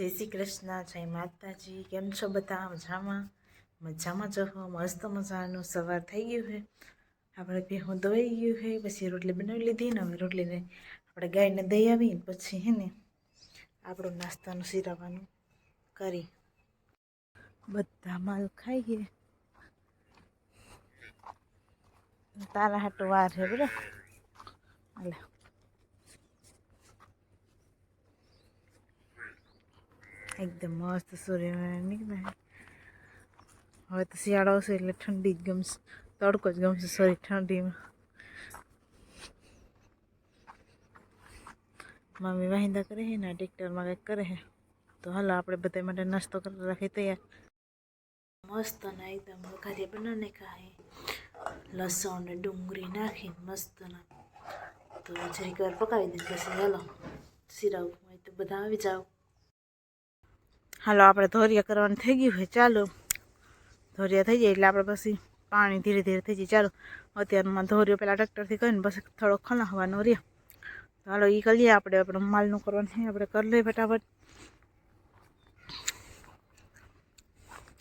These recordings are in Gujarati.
જય શ્રી કૃષ્ણ, જય માતાજી, કેમ છો બધા? મજામાં? મજામાં જો મસ્ત મજાનું સવાર થઈ ગયું છે. આપણે ભેહું દવાઈ ગયું છે, પછી રોટલી બનાવી લીધી ને હવે રોટલીને આપણે ગાયને દઈ આવી પછી હે ને આપણું નાસ્તાનું સિરાવાનું કરી. બધા માલ ખાઈએ તારા હાટું વાર છે, બરાબર? હાલે. એકદમ મસ્ત સૂર્યનારાયણ નીકળે હવે તો શિયાળો આવશે એટલે ઠંડી જ ગમશે તડકો જ ગમશે સોરી ઠંડીમાં મમ્મી વાહિંદા કરે છે ને ટ્રેક્ટરમાં કંઈક કરે છે તો હાલો આપણે બધા માટે નાસ્તો કરી રાખી તૈયાર મસ્ત ના એકદમ વઘારી બનાવીને ખાય લસણ ને ડુંગળી નાખી મસ્ત ના તો જરીક વાર પકાવી દે પછી હાલો શીરા તો બધા આવી જાઓ હાલો, આપણે ધોરિયા કરવાનું થઈ ગયું હોય ચાલો. ધોરિયા થઈ જાય એટલે આપણે પછી પાણી ધીરે ધીરે થઈ જાય. ચાલો, અત્યારમાં ધોરિયો પેલા ટ્રેક્ટરથી કરીને પછી થોડો ખલાવવાનો રહ્યો. હાલો એ કરીએ આપણે આપણે માલનું કરવાનું છે, આપણે કરી લઈએ ફટાફટ.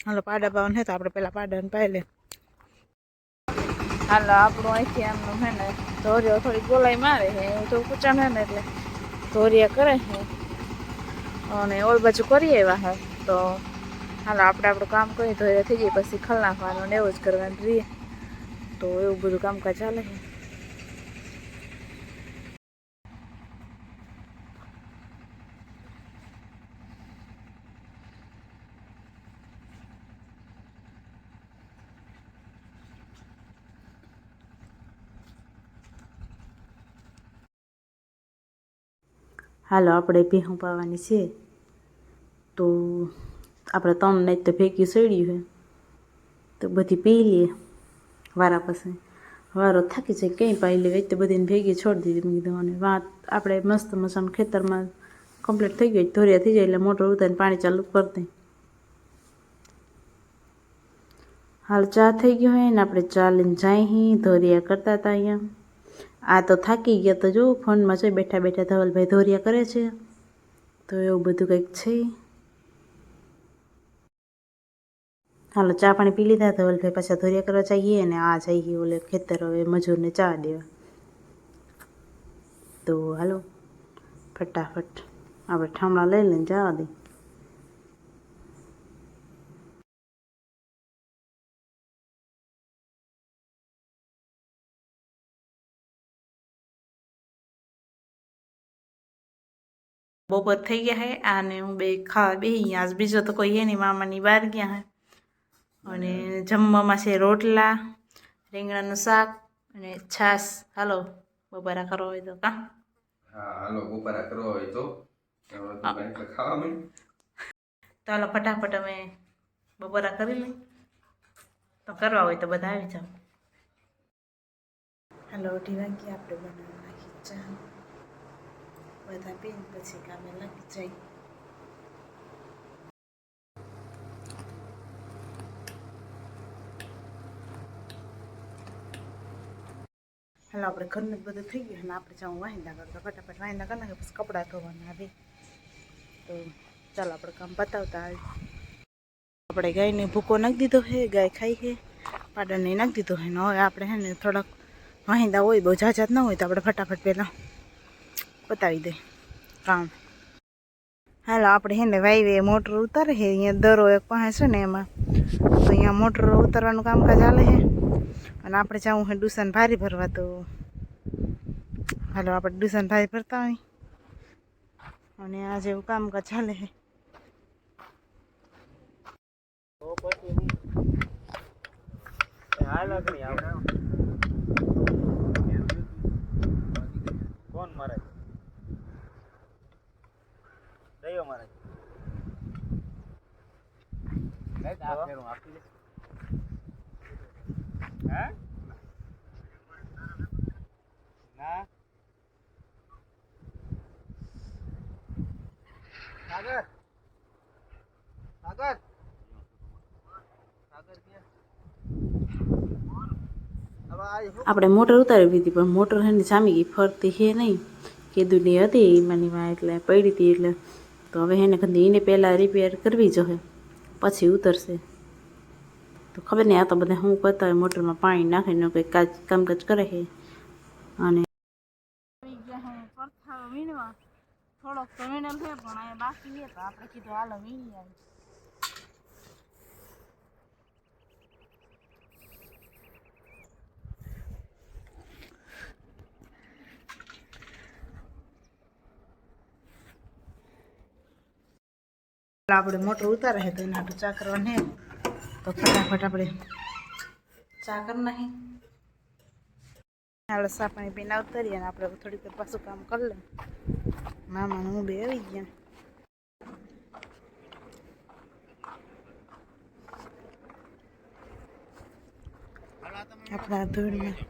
હાલો, પાડા પાવાનું છે તો આપણે પેલા પાડાને પાઈ હાલો, આપણું અહીંથી આમનું છે ને, ધોરિયો થોડી ગોલાઈ મારે છે એવું તો કૂચા છે ને એટલે ધોરિયા કરે છે. અને ઓલ બાજુ કરી આવ્યા હે. તો હાલો, આપણે આપણું કામ કરીએ, તો એ થઈ જાય, પછી ખલ નાખવાનું ને એવું જ કરવાનું રહીએ. તો એવું બધું કામકાજ ચાલે છે. હાલો, આપણે ભેહું પાવાની છે. તો આપણે ત્રણ નાઈટ તો ભેગી સડ્યું છે. તો બધી પી લઈએ વારા પાસે. વારો થાકી જાય, ક્યાંય પાઈ લેવાય? તો બધીને ભેગી છોડી દીધી મેં દેવાની વાત આપણે મસ્ત મસાનું ખેતરમાં કમ્પ્લીટ થઈ ગઈ ધોરિયા થઈ જાય એટલે મોટર ઉતારીને પાણી ચાલુ કરી દઈ હાલ ચા થઈ ગયો હોય ને, આપણે ચા લઈને જાય ધોરિયા કરતા હતા અહીંયા. આ તો થાકી ગયા તો જો ફોનમાં જોઈ બેઠા બેઠા ધવલભાઈ ધોરિયા કરે છે. તો એવું બધું કંઈક છે. હાલો, ચા પાણી પી લીધા, ધવલભાઈ પાછા ધોરિયા કરવા જઈએ અને આ જઈએ ઓલે ખેતર, હવે મજૂરને ચા દેવા. તો હાલો, ફટાફટ. આપણે ઠામડા લઈ લઈને જવા દઈએ. બપોર થઈ ગયા હે આને હું બે ખાવા બે આજ બીજો તો કોઈ હે નહીં મામાની બહાર ગયા હે. અને જમવામાં છે રોટલા રીંગણાનું શાક અને છાશ. હાલો બપોરા કરો હોય તો કા? હા હાલો બપોરા કરવા હોય તો. ખાવા તો હાલો ફટાફટ અમે બપોરા કરી લઈ તો કરવા હોય તો બધા આવી જાઓ. હાલો અઢી વાગ્યા આપણે બનાવવા ચા. બધા પીને પછી કામે લાગી જાય હાલ આપણે ઘરનું બધું થઈ ગયું અને આપણે જાઉં વાહિંદા કરતા ફટાફટ વાહિંદા કરી નાખે પછી કપડાં ધોવાના આવે તો ચાલો આપણે કામ પતાવતા આવી આપણે ગાયને ભૂકો નાખી દીધો છે ગાય ખાઈ છે પાડાને નાખી દીધો છે ને હવે આપણે હે ને થોડાક વાહિંદા હોય બહુ જાજાત ના હોય તો આપણે ફટાફટ પહેલાં પતાવી દે. કામ. હાલો, આપણે હે ને વાઈવે મોટર ઉતારે છે. અહીંયા દરો એક પાસે છે ને એમાં. તો અહીંયા મોટર ઉતારવાનું કામકાજ ચાલે છે. અને આપણે જવું છે ડુસન ભારી ભરવા, તો હાલો, આપણે ડુસન ભારી ભરતા હોય. અને આ જેવું કામકાજ ચાલે છે. કોણ મારે દયો મારે હે આપણે મોટર ઉતારી દીધી પણ મોટર હે જામી ગઈ, ફરતી હે નહીં. કીધું ની હતી એમાંની માં એટલે પડી હતી, એટલે તો હવે એને કદી એને પહેલાં રિપેર કરવી જોઈએ પછી ઉતરશે. તો ખબર નહીં, આ તો બધા શું કરતા હોય, મોટરમાં પાણી નાખીને કંઈક કાજ, કામકાજ કરે છે. અને થોડોક તો વીણેલ છે, પણ અહીંયા બાકી તો આપણે કીધું, હાલો, વીણી આવી આપણે મોટર ઉતારે છે તો એના આપણે ચા કરવા ને તો ફટાફટ આપણે ચા કરી નાખી. આપણે સા પાણી પીને ઉતારીએ અને આપણે થોડીક વાર પાછું કામ કરી લઈએ. મામા હું બે આવી ગયા. આપણા ધૂળમાં